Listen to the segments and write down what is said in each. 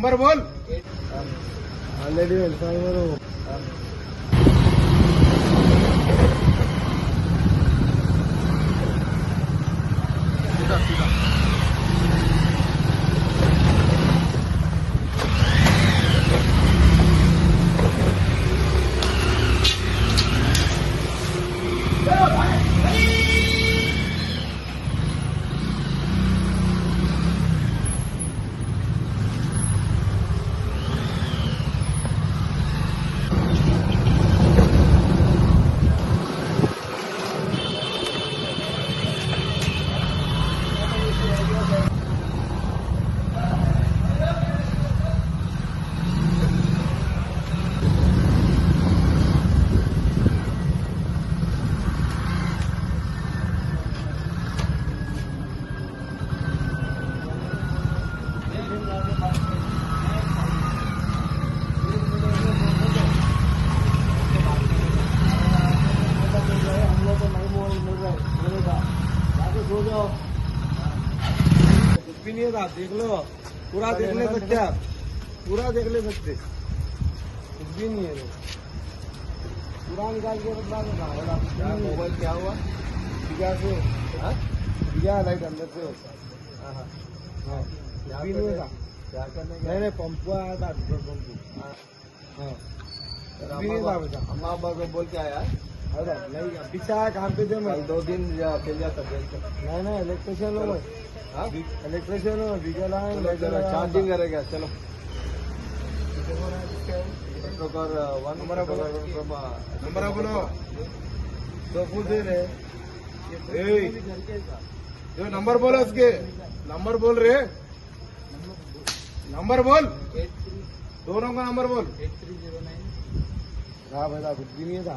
Number बोल। Already so जाओ। कुछ भी नहीं था देख लो। पूरा देख ले सकते आप। पूरा देख ले सकते कुछ भी नहीं है पूरा निकाल के बता मोबाइल क्या हुआ? दिया से। हाँ? दिया लाइट अंदर से। हाँ हाँ। हाँ। भी नहीं था क्या करने नहीं नहीं पंप आया था पेट्रोल पंप हाँ। बेटा। अम्मा अब्बा को बोल के आया? पीछे काम पे मैं दो दिन बेच नहीं नहीं इलेक्ट्रिशियन हो मैं हाँ इलेक्ट्रिशियन हो चलो चार्जिंग करेगा चलो वन नंबर बोलो। नंबर बोलो तो कुछ दे रहे जो नंबर बोलो उसके नंबर बोल। रहे नंबर बोल दोनों का नंबर बोल। एट थ्री हाँ भाई कुछ भी नहीं था।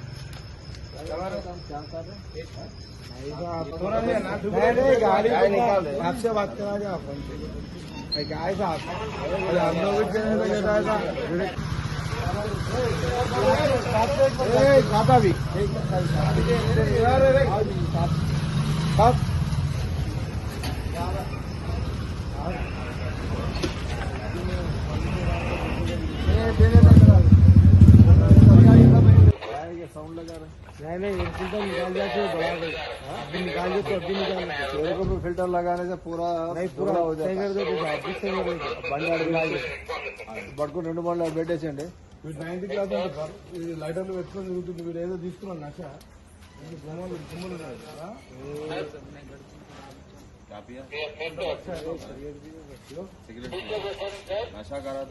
आपसे बात करा जाओ फ़ोन पे नहीं, क्या है साहब अरे हम लोग भी चले तो कहता है साहब ए, खाता भी साहब साउंड भी फिल्टर लगाने से पूरा नहीं पूरा हो सही जाता कर दो तो अभी सही कर दो బండి అడిగి పట్టుకుని రెండు బండ్లు పెట్టేసండి వీడు నైన్త్ క్లాస్ అంటే బర్- ఈ లైటర్లు పెట్టుకొని తిరుగుతుంది వీడు ఏదో తీసుకున్నాడు నచ్చ ఈ బొమ్మలు బొమ్మలు ఉన్నాయి కదా? నషా కరా